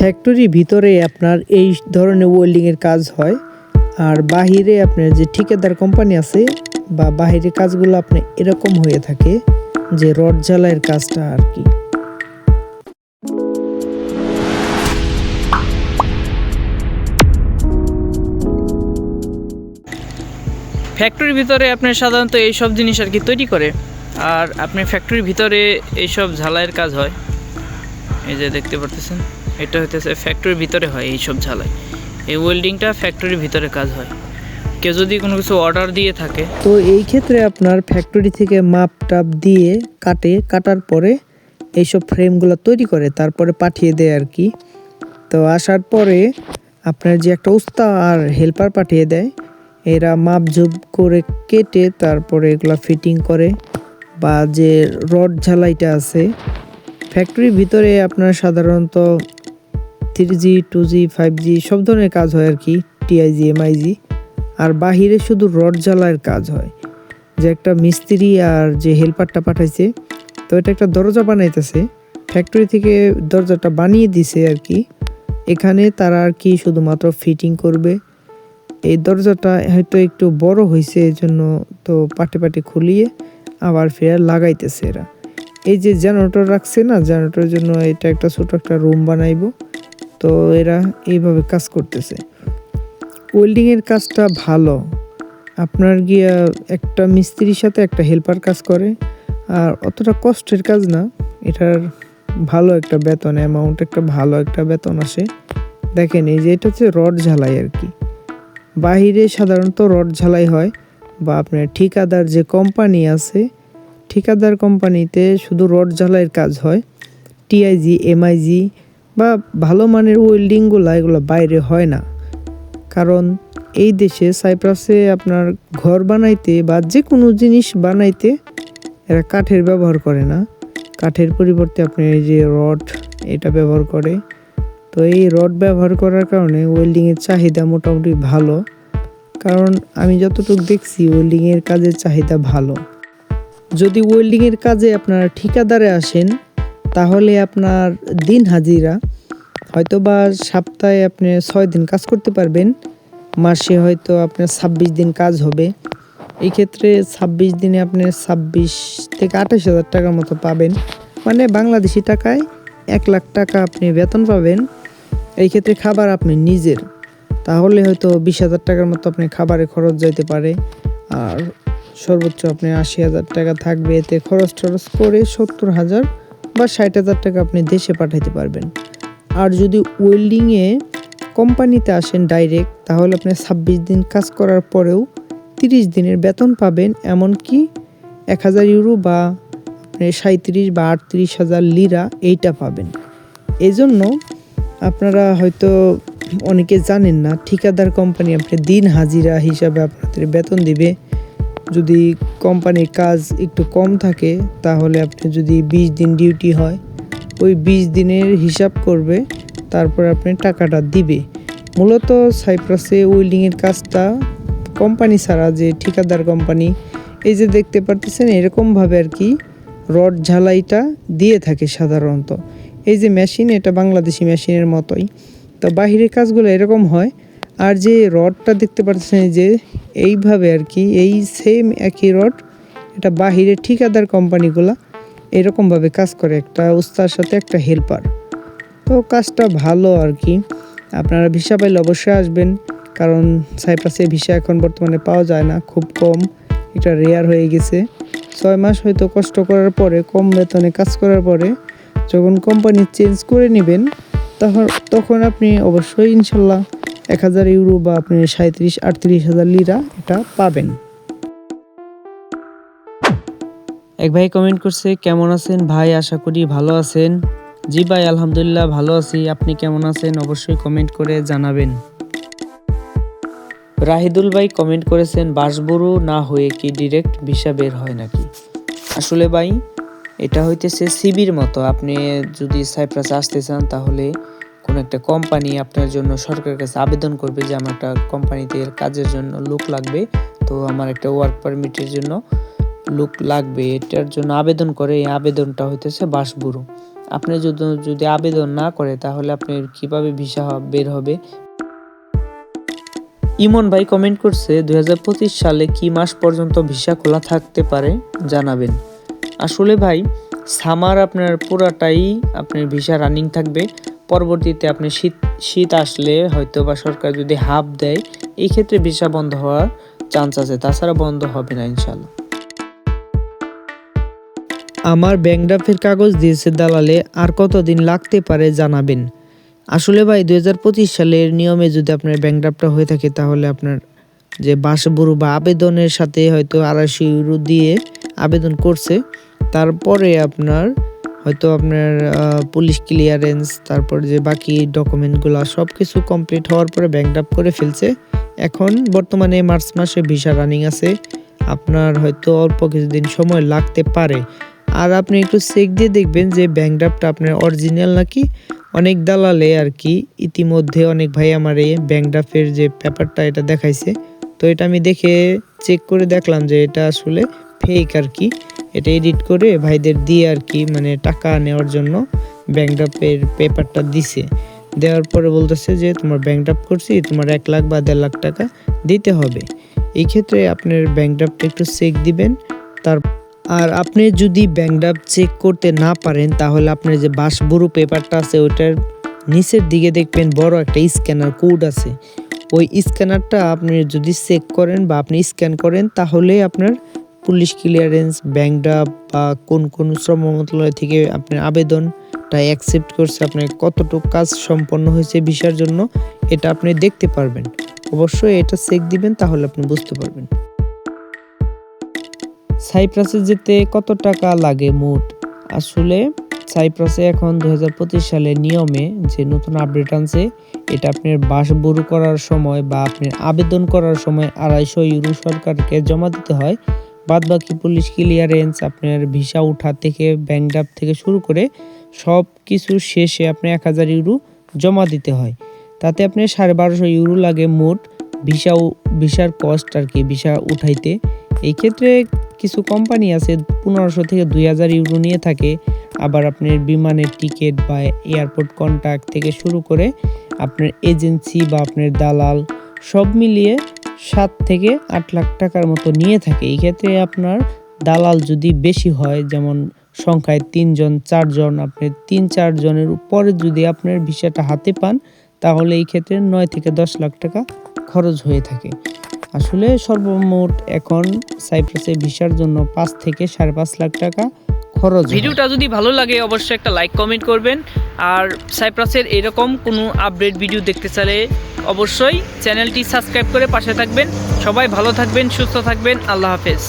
Factory ভিতরে আপনার এই ধরনের ওয়েল্ডিংয়ের কাজ হয়। আর বাহিরে আপনার যে ঠিকাদার কোম্পানি আছে বা বাহিরে কাজগুলো আপনার এরকম হয়ে থাকে যে রড জ্বালাইয়ের কাজটা আর কি। ফ্যাক্টরির ভিতরে আপনার সাধারণত এই সব জিনিস আর কি তৈরি করে। আর আপনি ফ্যাক্টরির ভিতরে এইসব ঝালাইয়ের কাজ হয়। এই যে দেখতে পারতেছেন। এটা হইতেছে ফ্যাক্টরির ভিতরে হয় এই সব ঝালাই। এই ওয়েল্ডিংটা ফ্যাক্টরির ভিতরে কাজ হয়। কেউ যদি কোনো কিছু অর্ডার দিয়ে থাকে। তো এই ক্ষেত্রে আপনার ফ্যাক্টরি থেকে মাপ টাপ দিয়ে কাটে, কাটার পরে এইসব ফ্রেমগুলো তৈরি করে, তারপরে পাঠিয়ে দেয় আর কি। তো আসার পরে আপনার যে একটা উস্তা আর হেল্পার পাঠিয়ে দেয়, এরা মাপ ঝুপ করে কেটে তারপরে এগুলো ফিটিং করে বা যে রড ঝালাইটা আছে ফ্যাক্টরির ভিতরে আপনার সাধারণত three G two G five G সব ধরনের কাজ হয় আর কি টিআইজি এমআইজি আর বাহিরে শুধু রড জ্বালার কাজ হয়। যে একটা মিস্ত্রি আর যে হেল্পারটা পাঠাইছে, তো এটা একটা দরজা বানাইতেছে। ফ্যাক্টরি থেকে দরজাটা বানিয়ে দিছে আর কি। এখানে তারা আর কি শুধুমাত্র ফিটিং করবে। এই দরজাটা হয়তো একটু বড় হয়েছে জন্য তো পাটে পাটে খুলিয়ে আবার ফের লাগাইতেছে এরা। এই যে জেনারেটর রাখছে না জেনারেটরের জন্য এটা একটা ছোট একটা রুম বানাইবো। তো এরা এইভাবে কাজ করতেছে। ওয়েল্ডিংয়ের কাজটা ভালো। আপনার গিয়া একটা মিস্ত্রির সাথে একটা হেল্পার কাজ করে। আর অতটা কষ্টের কাজ না। এটার ভালো একটা বেতন অ্যামাউন্ট একটা ভালো একটা বেতন আসে। দেখেন, এই যে এটা হচ্ছে রড ঝালাই আর কি। বাহিরে সাধারণত রড ঝালাই হয় বা আপনার ঠিকাদার যে কোম্পানি আছে, ঠিকাদার কোম্পানিতে শুধু রড ঝালাইয়ের কাজ হয়। টিআইজি এমআইজি বা ভালো মানের ওয়েল্ডিংগুলো এগুলো বাইরে হয় না। কারণ এই দেশে সাইপ্রাসে আপনার ঘর বানাইতে বা যে কোনো জিনিস বানাইতে এরা কাঠের ব্যবহার করে না। কাঠের পরিবর্তে আপনি এই যে রড এটা ব্যবহার করে। তো এই রড ব্যবহার করার কারণে ওয়েল্ডিংয়ের চাহিদা মোটামুটি ভালো। কারণ আমি যতটুকু দেখছি ওয়েল্ডিংয়ের কাজের চাহিদা ভালো। যদি ওয়েল্ডিংয়ের কাজে আপনার ঠিকাদারে আসেন, তাহলে আপনার দিন হাজিরা হয়তো বা সপ্তাহে আপনি ছয় দিন কাজ করতে পারবেন, মাসে হয়তো আপনার ছাব্বিশ দিন কাজ হবে। এই ক্ষেত্রে ছাব্বিশ দিনে আপনি ছাব্বিশ থেকে আঠাশ হাজার টাকার মতো পাবেন। মানে বাংলাদেশি টাকায় এক লাখ টাকা আপনি বেতন পাবেন। এই ক্ষেত্রে খাবার আপনি নিজের, তাহলে হয়তো বিশ হাজার টাকার মতো আপনি খাবারে খরচ যাইতে পারে। আর সর্বোচ্চ আপনি আশি হাজার টাকা থাকবে। এতে খরচ টরচ করে সত্তর হাজার বা ষাট হাজার টাকা আপনি দেশে পাঠাইতে পারবেন। আর যদি ওয়েল্ডিংয়ে কোম্পানিতে আসেন ডাইরেক্ট তাহলে আপনি ছাব্বিশ দিন কাজ করার পরেও তিরিশ দিনের বেতন পাবেন, এমনকি এক হাজার ইউরো বা আপনি সাঁত্রিশ বা আটত্রিশ হাজার লিরা এইটা পাবেন। এই জন্য আপনারা হয়তো অনেকে জানেন না, ঠিকাদার কোম্পানি আপনি দিন হাজিরা হিসাবে আপনাদের বেতন দিবে। যদি কোম্পানির কাজ একটু কম থাকে, তাহলে আপনি যদি বিশ দিন ডিউটি হয় ওই বিশ দিনের হিসাব করবে, তারপর আপনি টাকাটা দিবে। মূলত সাইপ্রাসে ওয়েল্ডিংয়ের কাজটা কোম্পানি ছাড়া, যে ঠিকাদার কোম্পানি, এই যে দেখতে পারতেছেন, এরকমভাবে আর কি রড ঝালাইটা দিয়ে থাকে সাধারণত। এই যে মেশিন, এটা বাংলাদেশি মেশিনের মতোই। তো বাহিরের কাজগুলো এরকম হয়। আর যে রডটা দেখতে পাচ্ছেন যে এইভাবে আর কি, এই সেম একই রড, এটা বাহিরে ঠিকাদার কোম্পানিগুলা এরকমভাবে কাজ করে একটা উস্তার সাথে একটা হেল্পার। তো কাজটা ভালো আর কি আপনারা ভিসা পাইলে অবশ্যই আসবেন, কারণ সাইপ্রাসে ভিসা এখন বর্তমানে পাওয়া যায় না, খুব কম। এটা রেয়ার হয়ে গেছে। ছয় মাস হয়তো কষ্ট করার পরে, কম বেতনে কাজ করার পরে যখন কোম্পানি চেঞ্জ করে নেবেন, তখন তখন আপনি অবশ্যই ইনশাল্লাহ এক হাজার ইউরো বা আপনি সাঁত্রিশ আটত্রিশ হাজার লিরা এটা পাবেন। এক ভাই কমেন্ট করছে, কেমন আছেন? ভাই, আশা করি ভালো আছেন। জি ভাই, আলহামদুলিল্লাহ ভালো আছি। আপনি কেমন আছেন? অবশ্যই কমেন্ট করে জানাবেন। রাহিদুল ভাই কমেন্ট করেছেন, বাসবুরু না হয়ে কি ডিরেক্ট ভিসা বের হয় নাকি? আসলে ভাই, এটা হইতেছে সিবির মতো। আপনি যদি সাইপ্রাসে আসতে চান, তাহলে কোনো একটা কোম্পানি আপনার জন্য সরকারের কাছে আবেদন করবে যে, আমার একটা কোম্পানিতে কাজের জন্য লোক লাগবে, তো আমার একটা ওয়ার্ক পারমিটের জন্য লোক লাগবে, এটার জন্য আবেদন করে, এই আবেদনটা হইতেছে বাসবুরু। আপনি যদি যদি আবেদন না করে, তাহলে আপনার কীভাবে ভিসা বের হবে? ইমন ভাই কমেন্ট করছে, দুই সালে কি মাস পর্যন্ত ভিসা খোলা থাকতে পারে? জানাবেন। আসলে ভাই, সামার আপনার পুরাটাই আপনার ভিসা রানিং থাকবে। পরবর্তীতে আপনি শীত শীত আসলে হয়তো বা সরকার যদি হাফ দেয়, এই ক্ষেত্রে ভিসা বন্ধ হওয়ার চান্স আছে। তাছাড়া বন্ধ হবে না ইনশাল্লাহ আমার ব্যাংক ড্রাফের কাগজ দিয়েছে দালালে আর কতদিন লাগতে পারে জানাবেন। আসলে ভাই দু হাজার পঁচিশ সালের নিয়মে যদি আপনার ব্যাংক ড্রাফটটা হয়ে থাকে তাহলে আপনার যে বাসবুরু বা আবেদনের সাথে হয়তো আড়াইশো ইউরো দিয়ে আবেদন করছে, তারপরে আপনার হয়তো আপনার পুলিশ ক্লিয়ারেন্স, তারপর যে বাকি ডকুমেন্টগুলো সব কিছু কমপ্লিট হওয়ার পরে ব্যাংক করে ফেলছে। এখন বর্তমানে মার্চ মাসে ভিসা রানিং আছে, আপনার হয়তো অল্প কিছুদিন সময় লাগতে পারে। আর আপনি একটু চেক দিয়ে দেখবেন যে ব্যাংক ড্রাফটটা আপনার অরিজিনাল নাকি? অনেক দালালে আর কি, ইতিমধ্যে অনেক ভাই আমার এই ব্যাংক ড্রাফের যে পেপারটা এটা দেখাইছে। তো এটা আমি দেখে চেক করে দেখলাম যে এটা আসলে ফেক আর কি। এটা এডিট করে ভাইদের দিয়ে আর কি মানে টাকা নেওয়ার জন্য ব্যাংক ড্রাফের পেপারটা দিছে। দেওয়ার পরে বলতেছে যে, তোমার ব্যাংক ড্রাফট করছি, তোমার এক লাখ বা দেড় লাখ টাকা দিতে হবে। এই ক্ষেত্রে আপনার ব্যাংক ড্রাফটটা একটু চেক দিবেন, তার আর আপনি যদি ব্যাংক ড্রাফট চেক করতে না পারেন, তাহলে আপনার যে বাসবুরু পেপারটা আছে, ওইটার নিচের দিকে দেখবেন বড় একটা স্ক্যানার কোড আছে। ওই স্ক্যানারটা আপনি যদি চেক করেন বা আপনি স্ক্যান করেন, তাহলে আপনার পুলিশ ক্লিয়ারেন্স ব্যাংক ড্রাফট বা কোন কোন শ্রম মন্ত্রণালয় থেকে আপনার আবেদনটা অ্যাকসেপ্ট করছে, আপনার কতটুকু কাজ সম্পন্ন হয়েছে ভিসার জন্য এটা আপনি দেখতে পারবেন। অবশ্যই এটা চেক দিবেন, তাহলে আপনি বুঝতে পারবেন। সাইপ্রাসে যেতে কত টাকা লাগে মোট? আসলে সাইপ্রাসে এখন দু হাজার পঁচিশ সালে নিয়মে যে নতুন আপডেট আনছে, এটা আপনার বাস বাসবুরু করার সময় বা আপনার আবেদন করার সময় আড়াইশো ইউরো সরকারকে জমা দিতে হয়। বাদ বাকি পুলিশ ক্লিয়ারেন্স, আপনার ভিসা উঠা থেকে, ব্যাংক ড্রাফট থেকে শুরু করে সব কিছু শেষে আপনি এক হাজার ইউরো জমা দিতে হয়। তাতে আপনি সাড়ে বারোশো ইউরো লাগে মোট ভিসা ভিসার কস্ট আর কি, ভিসা উঠাইতে। এই ক্ষেত্রে কিছু কোম্পানি আছে, পনেরোশো থেকে দুই হাজার ইউরো নিয়ে থাকে। আবার আপনার বিমানের টিকিট বা এয়ারপোর্ট কন্ট্যাক্ট থেকে শুরু করে আপনার এজেন্সি বা আপনার দালাল সব মিলিয়ে সাত থেকে আট লাখ টাকার মতো নিয়ে থাকে। এই ক্ষেত্রে আপনার দালাল যদি বেশি হয়, যেমন সংখ্যায় তিনজন, চারজন, আপনি তিন চারজনের উপরে যদি আপনার ভিসাটা হাতে পান, তাহলে এই ক্ষেত্রে নয় থেকে দশ লাখ টাকা খরচ হয়ে থাকে। আসলে সর্বমোট এখন সাইপ্রাসে ভিসার জন্য পাঁচ থেকে সাড়ে পাঁচ লাখ টাকা খরচ ভিডিওটা যদি ভালো লাগে অবশ্যই একটা লাইক, কমেন্ট করবেন। আর সাইপ্রাসের এরকম কোনো আপডেট ভিডিও দেখতে চাইলে অবশ্যই চ্যানেলটি সাবস্ক্রাইব করে পাশে থাকবেন। সবাই ভালো থাকবেন, সুস্থ থাকবেন। আল্লাহ হাফেজ।